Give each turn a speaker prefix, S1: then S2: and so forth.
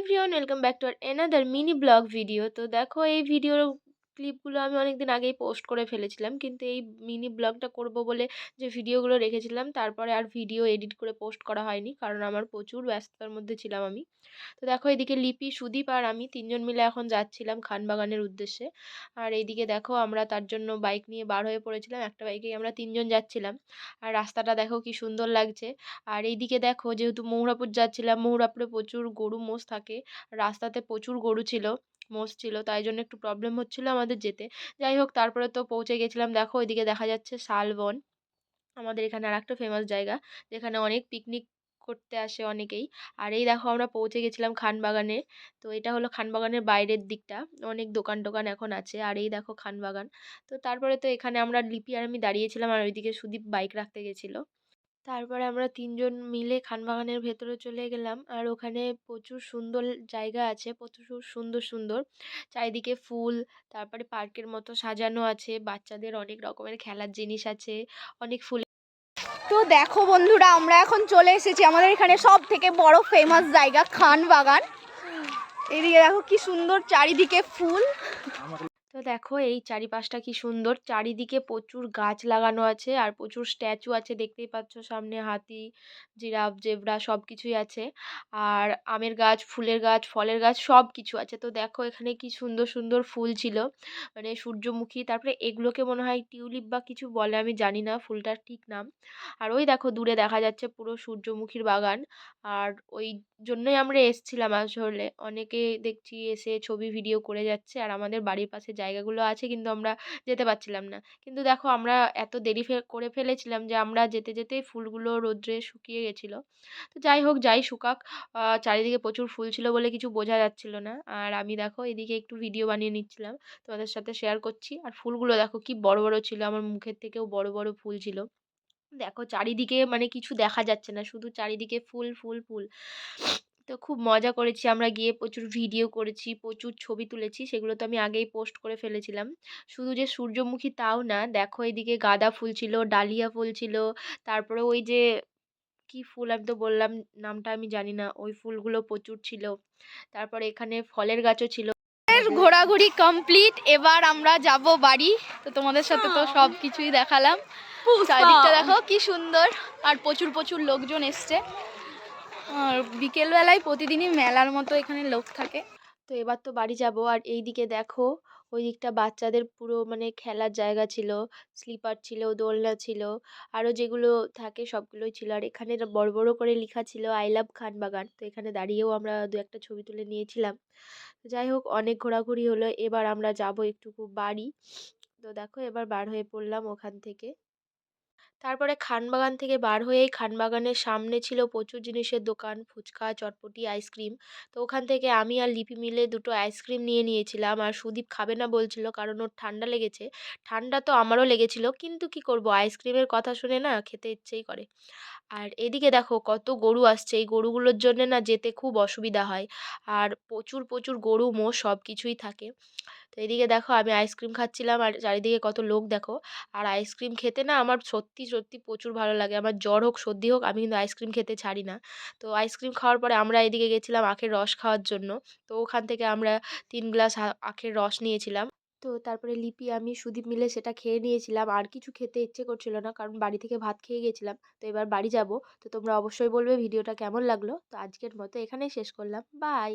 S1: Everyone welcome back to আর another mini vlog video তো দেখো এই ভিডিওর ক্লিপগুলো আমি অনেক দিন আগেই পোস্ট করে ফেলেছিলাম। কিন্তু এই মিনি ব্লগটা করব বলে যে ভিডিওগুলো রেখেছিলাম, তারপরে আর ভিডিও এডিট করে পোস্ট করা হয়নি, কারণ আমার প্রচুর ব্যস্ততার মধ্যে ছিলাম আমি। তো দেখো, এদিকে লিপি, সুদীপ আর আমি তিনজন মিলে এখন যাচ্ছিলাম খানবাগানের উদ্দেশ্যে। আর এইদিকে দেখো, আমরা তার জন্য বাইক নিয়ে বার হয়ে পড়েছিলাম। একটা বাইকেই আমরা তিনজন যাচ্ছিলাম। আর রাস্তাটা দেখো কি সুন্দর লাগছে। আর এইদিকে দেখো, যেহেতু মহুরাপুর যাচ্ছিলাম, মহুরাপুরে প্রচুর গরু মোষ থাকে। রাস্তাতে প্রচুর গরু ছিল। মোষ ছিল, তাই জন্য একটু প্রবলেম হচ্ছিল আমাদের যেতে। যাই হোক, তারপরে তো পৌঁছে গেছিলাম। দেখো, ওইদিকে দেখা যাচ্ছে শালবন। আমাদের এখানে আর একটা ফেমাস জায়গা, যেখানে অনেক পিকনিক করতে আসে অনেকেই। আর এই দেখো, আমরা পৌঁছে গেছিলাম খানবাগানে। তো এটা হলো খানবাগানের বাইরের দিকটা। অনেক দোকান টোকান এখন আছে। আর এই দেখো, খানবাগান। তো তারপরে তো এখানে আমরা লিপি আর আমি দাঁড়িয়েছিলাম আর ওইদিকে সুদীপ বাইক রাখতে গেছিল। তারপরে আমরা তিনজন মিলে খানবাগানের ভেতরে চলে গেলাম। আর ওখানে প্রচুর সুন্দর জায়গা আছে প্রচুর সুন্দর সুন্দর। চারিদিকে ফুল তারপরে পার্কের মতো সাজানো আছে। বাচ্চাদের অনেক রকমের খেলার জিনিস আছে অনেক ফুল
S2: তো দেখো বন্ধুরা আমরা এখন চলে এসেছি আমাদের এখানে সব থেকে বড় ফেমাস জায়গা খান বাগান এদিকে দেখো কি সুন্দর চারিদিকে ফুল।
S1: তো দেখো এই চারিপাশটা কি সুন্দর। চারিদিকে প্রচুর গাছ লাগানো আছে আর প্রচুর স্ট্যাচু আছে দেখতেই পাচ্ছ সামনে হাতি, জিরাফ, জেব্রা সব কিছুই আছে। আর আমের গাছ, ফুলের গাছ, ফলের গাছ সব কিছু আছে। তো দেখো এখানে কি সুন্দর সুন্দর ফুল ছিল। মানে সূর্যমুখী, তারপরে এগুলোকে মনে হয় টিউলিপ বা কিছু বলে, আমি জানি না ফুলটার ঠিক নাম। আর ওই দেখো দূরে দেখা যাচ্ছে পুরো সূর্যমুখীর বাগান। আর ওই জন্যই আমরা এসছিলাম আসলে। অনেকে দেখছি এসে ছবি, ভিডিও করে যাচ্ছে আর আমাদের বাড়ির পাশে জায়গাগুলো আছে কিন্তু আমরা যেতে পারছিলাম না। কিন্তু দেখো আমরা এত দেরি করে ফেলেছিলাম যে আমরা যেতে যেতেই ফুলগুলো রোদ্রে শুকিয়ে গেছিল। তো যাই হোক, যাই শুকাক চারিদিকে প্রচুর ফুল ছিল বলে কিছু বোঝা যাচ্ছিল না। আর আমি দেখো এদিকে একটু ভিডিও বানিয়ে নিচ্ছিলাম, তোমাদের সাথে শেয়ার করছি। আর ফুলগুলো দেখো কি বড় বড় ছিল, আমার মুখের থেকেও বড় বড় ফুল ছিল। দেখো চারিদিকে মানে কিছু দেখা যাচ্ছে না, শুধু চারিদিকে ফুল ফুল ফুল। তো খুব মজা করেছি। আমরা গিয়ে প্রচুর ভিডিও করেছি প্রচুর ছবি তুলেছি সেগুলো তো আমি আগেই পোস্ট করে ফেলেছিলাম। শুধু যে সূর্যমুখী তাও না দেখো এদিকে গাঁদা ফুল ছিল ডালিয়া ফুল ছিল তারপরে ওই যে কি ফুল আমি তো বললাম নামটা আমি জানি না ওই ফুলগুলো প্রচুর ছিল। তারপরে এখানে ফলের গাছও ছিল।
S2: ঘোরাঘুরি কমপ্লিট এবার আমরা যাব বাড়ি। তো তোমাদের সাথে তো সব কিছুই দেখালাম। চারিদিকটা দেখো কি সুন্দর। আর প্রচুর প্রচুর লোকজন এসছে। বিকেলবেলায় প্রতিদিনই মেলার মতো এখানে লোক থাকে।
S1: তো এবার তো বাড়ি যাব, আর এই দিকে দেখো ওই দিকটা বাচ্চাদের পুরো মানে খেলার জায়গা ছিল, স্লিপার ছিল, দোলনা ছিল আরও যেগুলো থাকে সবগুলোই ছিল। আর এখানে বড় বড় করে লেখা ছিল, আই লাভ খান বাগান। তো এখানে দাঁড়িয়েও আমরা দু একটা ছবি তুলে নিয়েছিলাম। যাই হোক, অনেক ঘোরাঘুরি হলো। এবার আমরা যাব একটুকু বাড়ি। তো দেখো, এবার বার হয়ে পড়লাম ওখান থেকে। তারপরে খানবাগান থেকে বার হয়েই খানবাগানের সামনে ছিল প্রচুর জিনিসের দোকান, ফুচকা, চটপটি, আইসক্রিম। তো ওখান থেকে আমি আর লিপি মিলে দুটো আইসক্রিম নিয়ে নিয়েছিলাম আর সুদীপ খাবে না বলছিল কারণ ওর ঠান্ডা লেগেছে। ঠান্ডা তো আমারও লেগেছিল, কিন্তু কি করব? আইসক্রিমের কথা শুনে না খেতে ইচ্ছেই করে। আর এদিকে দেখো কত গরু আসছে, এই গরুগুলোর জন্যে না যেতে খুব অসুবিধা হয়। আর প্রচুর প্রচুর গরু, মোষ সব কিছুই থাকে। তো এদিকে দেখো আমি আইসক্রিম খাচ্ছিলাম আর চারিদিকে কত লোক দেখো। আর আইসক্রিম খেতে না আমার সত্যি সত্যি প্রচুর ভালো লাগে। আমার জ্বর হোক, সর্দি হোক, আমি কিন্তু আইসক্রিম খেতে ছাড়ি না। তো আইসক্রিম খাওয়ার পরে আমরা এদিকে গেছিলাম আখের রস খাওয়ার জন্য। তো ওখান থেকে আমরা তিন গ্লাস আখের রস নিয়েছিলাম। তো তারপরে লিপি আমি, সুদীপ মিলে সেটা খেয়ে নিয়েছিলাম। আর কিছু খেতে ইচ্ছে করছিল না কারণ বাড়ি থেকে ভাত খেয়ে গেছিলাম। তো এবার বাড়ি যাব। তো তোমরা অবশ্যই বলবে ভিডিওটা কেমন লাগল। তো আজকের মতো এখানেই শেষ করলাম। বাই